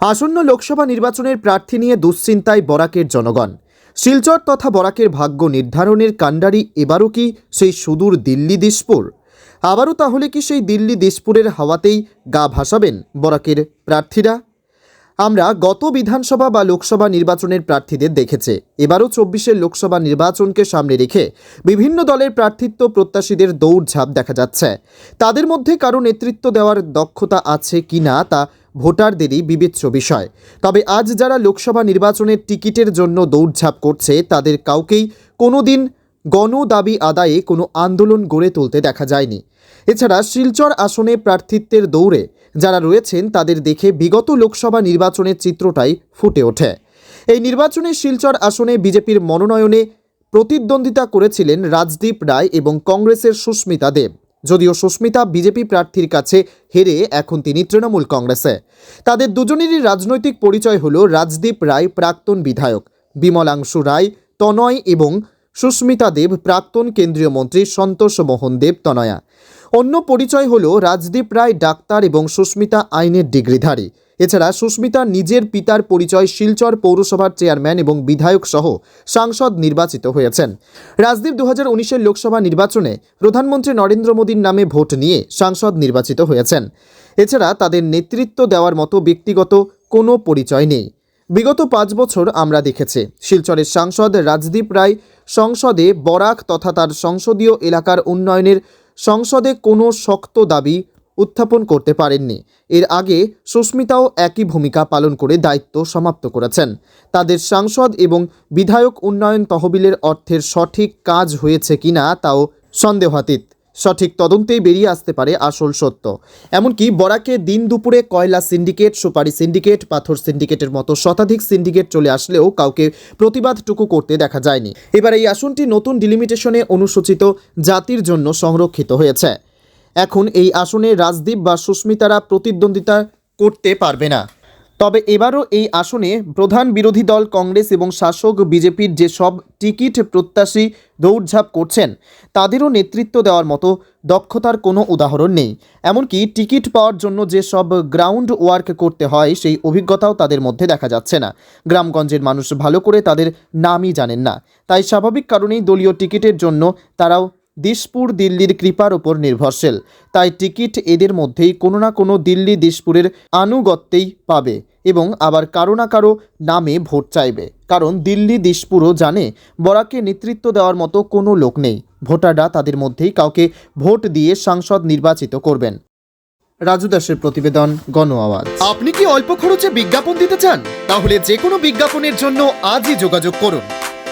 আসন্ন লোকসভা নির্বাচনের প্রার্থী নিয়ে দুশ্চিন্তায় বরাকের জনগণ। শিলচর তথা বরাকের ভাগ্য নির্ধারণের কাণ্ডারি এবারও কি সেই সুদূর দিল্লি দিসপুর? আবারও তাহলে কি সেই দিল্লি দিসপুরের হাওয়াতেই গা ভাসাবেন বরাকের প্রার্থীরা? আমরা গত বিধানসভা বা লোকসভা নির্বাচনের প্রার্থীদের দেখেছে। এবারও চব্বিশের লোকসভা নির্বাচনকে সামনে রেখে বিভিন্ন দলের প্রার্থিত্ব প্রত্যাশীদের দৌড়ঝাঁপ দেখা যাচ্ছে। তাদের মধ্যে কারও নেতৃত্ব দেওয়ার দক্ষতা আছে কি না তা ভোটারদেরই বিবেচ্য বিষয়। তবে আজ যারা লোকসভা নির্বাচনের টিকিটের জন্য দৌড়ঝাঁপ করছে, তাদের কাউকেই কোনোদিন গণ দাবি আদায়ে কোনো আন্দোলন গড়ে তুলতে দেখা যায়নি। এছাড়া শিলচর আসনে প্রার্থিত্বের দৌড়ে যারা রয়েছেন, তাদের দেখে বিগত লোকসভা নির্বাচনের চিত্রটাই ফুটে ওঠে। এই নির্বাচনে শিলচর আসনে বিজেপির মনোনয়নে প্রতিদ্বন্দ্বিতা করেছিলেন রাজদীপ রায় এবং কংগ্রেসের সুস্মিতা দেব। যদিও সুস্মিতা বিজেপি প্রার্থীর কাছে হেরে এখন তিনি তৃণমূল কংগ্রেসে। তাদের দুজনেরই রাজনৈতিক পরিচয় হল রাজদীপ রায়, প্রাক্তন বিধায়ক, বিমলাংশু রায়, তনয় এবং সুস্মিতা দেব, প্রাক্তন কেন্দ্রীয় মন্ত্রী সন্তোষ মোহন দেব, তনয়া। অন্য পরিচয় হল রাজদীপ রায় ডাক্তার এবং সুস্মিতা আইনের ডিগ্রিধারী। এছাড়া সুস্মিতা নিজের পিতার পরিচয় শিলচর পৌরসভার চেয়ারম্যান এবং বিধায়ক সহ সাংসদ নির্বাচিত হয়েছেন। রাজদীপ দু হাজার লোকসভা নির্বাচনে প্রধানমন্ত্রী নরেন্দ্র মোদীর নামে ভোট নিয়ে সাংসদ নির্বাচিত হয়েছেন। এছাড়া তাদের নেতৃত্ব দেওয়ার মতো ব্যক্তিগত কোনো পরিচয় নেই। বিগত পাঁচ বছর আমরা দেখেছি, শিলচরের সাংসদ রাজদীপ রায় সংসদে বরাক তথা তার সংসদীয় এলাকার উন্নয়নের সংসদে কোনো শক্ত দাবি উত্থাপন করতে পারেননি। এর আগে সুস্মিতাও একই ভূমিকা পালন করে দায়িত্ব সমাপ্ত করেছেন। তাদের সাংসদ এবং বিধায়ক উন্নয়ন তহবিলের অর্থের সঠিক কাজ হয়েছে কিনা তাও সন্দেহাতীত। সঠিক তদন্তেই বেরিয়ে আসতে পারে আসল সত্য। এমনকি বরাকে দিন দুপুরে কয়লা সিন্ডিকেট, সুপারি সিন্ডিকেট, পাথর সিন্ডিকেটের মতো শতাধিক সিন্ডিকেট চলে আসলেও কাউকে প্রতিবাদটুকু করতে দেখা যায়নি। এবার এই আসনটি নতুন ডিলিমিটেশনে অনুসূচিত জাতির জন্য সংরক্ষিত হয়েছে। এখন এই আসনে রাজদীপ বা সুস্মিতারা প্রতিদ্বন্দ্বিতা করতে পারবে না। তবে এবারও এই আসনে প্রধান বিরোধী দল কংগ্রেস এবং শাসক বিজেপির যে সব টিকিট প্রত্যাশী দৌড়ঝাঁপ করছেন, তাদেরও নেতৃত্ব দেওয়ার মতো দক্ষতার কোনো উদাহরণ নেই। এমনকি টিকিট পাওয়ার জন্য যে সব গ্রাউন্ড ওয়ার্ক করতে হয়, সেই অভিজ্ঞতাও তাদের মধ্যে দেখা যাচ্ছে না। গ্রামগঞ্জের মানুষ ভালো করে তাদের নামই জানেন না। তাই স্বাভাবিক কারণেই দলীয় টিকিটের জন্য তারাও দিসপুর দিল্লির কৃপার ওপর নির্ভরশীল। তাই টিকিট এদের মধ্যেই কোনো না কোনো দিল্লি দিশপুরের আনুগত্যেই পাবে এবং আবার কারও না কারও নামে ভোট চাইবে। কারণ দিল্লি দিশপুরও জানে, বরাকে নেতৃত্ব দেওয়ার মতো কোনো লোক নেই। ভোটাররা তাদের মধ্যেই কাউকে ভোট দিয়ে সাংসদ নির্বাচিত করবেন। রাজু দাসের প্রতিবেদন, গণ আওয়াজ। আপনি কি অল্প খরচে বিজ্ঞাপন দিতে চান? তাহলে যে কোনো বিজ্ঞাপনের জন্য আজই যোগাযোগ করুন।